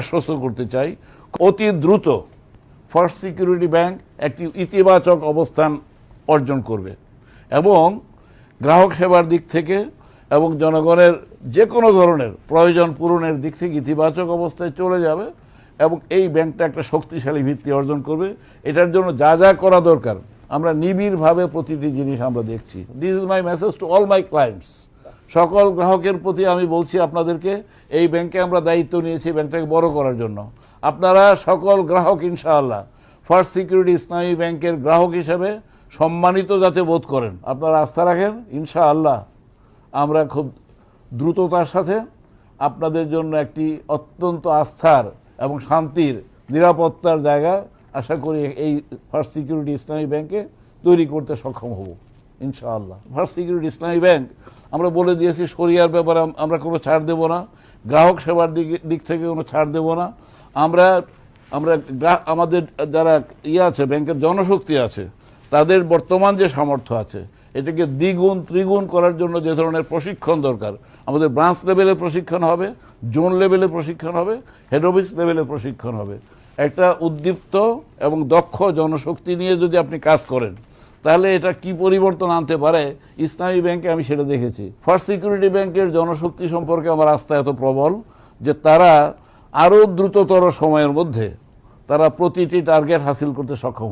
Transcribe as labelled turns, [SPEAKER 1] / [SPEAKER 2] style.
[SPEAKER 1] আশ্বস্ত করতে চাই, অতি দ্রুত ফার্স্ট সিকিউরিটি ব্যাংক একটি ইতিবাচক অবস্থান অর্জন করবে। এবং গ্রাহক সেবার দিক থেকে এবং জনগণের যে কোনো ধরনের প্রয়োজন পূরণের দিক থেকে ইতিবাচক অবস্থায় চলে যাবে এবং এই ব্যাংকটা একটা শক্তিশালী ভিত্তি অর্জন করবে। এটার জন্য যা যা করা দরকার। আমরা নিবিড়ভাবে প্রতিটি জিনিস আমরা দেখছি। This is my message to all my clients সকল গ্রাহকের প্রতি আমি বলছি আপনাদেরকে, এই ব্যাংকে আমরা দায়িত্ব নিয়েছি ব্যাংকটাকে বড় করার জন্য। আপনারা সকল গ্রাহক ইনশাআল্লাহ ফার্স্ট সিকিউরিটি ইসলামী ব্যাংকের গ্রাহক হিসেবে সম্মানিত যাতে বোধ করেন। আপনারা আস্থা রাখেন, ইনশাআল্লাহ আমরা খুব দ্রুততার সাথে আপনাদের জন্য একটি অত্যন্ত আস্থার এবং শান্তির, নিরাপত্তার জায়গা আশা করি এই ফার্স্ট সিকিউরিটি ইসলামী ব্যাংকে তৈরি করতে সক্ষম হব। ইনশাআল্লাহ। ফার্স্ট সিকিউরিটি ইসলামী ব্যাংক আমরা বলে দিয়েছি শরিয়ার ব্যাপারে আমরা কোনো ছাড় দেব না। গ্রাহক সেবার দিক থেকে কোনো ছাড় দেব না। আমরা আমরা আমাদের যারা ইয়ে আছে, ব্যাংকের জনশক্তি আছে, তাদের বর্তমান যে সামর্থ্য আছে, এটাকে দ্বিগুণ, ত্রিগুণ করার জন্য যে ধরনের প্রশিক্ষণ দরকার, আমাদের ব্রাঞ্চ লেভেলে প্রশিক্ষণ হবে জোন লেভেলে প্রশিক্ষণ হবে হেড অফিস লেভেলে প্রশিক্ষণ হবে। একটা উদ্দীপ্ত এবং দক্ষ জনশক্তি নিয়ে যদি আপনি কাজ করেন তাহলে এটা কি পরিবর্তন আনতে পারে? ইসলামী ব্যাংকে আমি সেটা দেখেছি। ফার্স্ট সিকিউরিটি ব্যাংকের জনশক্তি সম্পর্কে আমার আস্থা এত প্রবল যে তারা আরও দ্রুততর সময়ের মধ্যে তারা প্রতিটি টার্গেট হাসিল করতে সক্ষম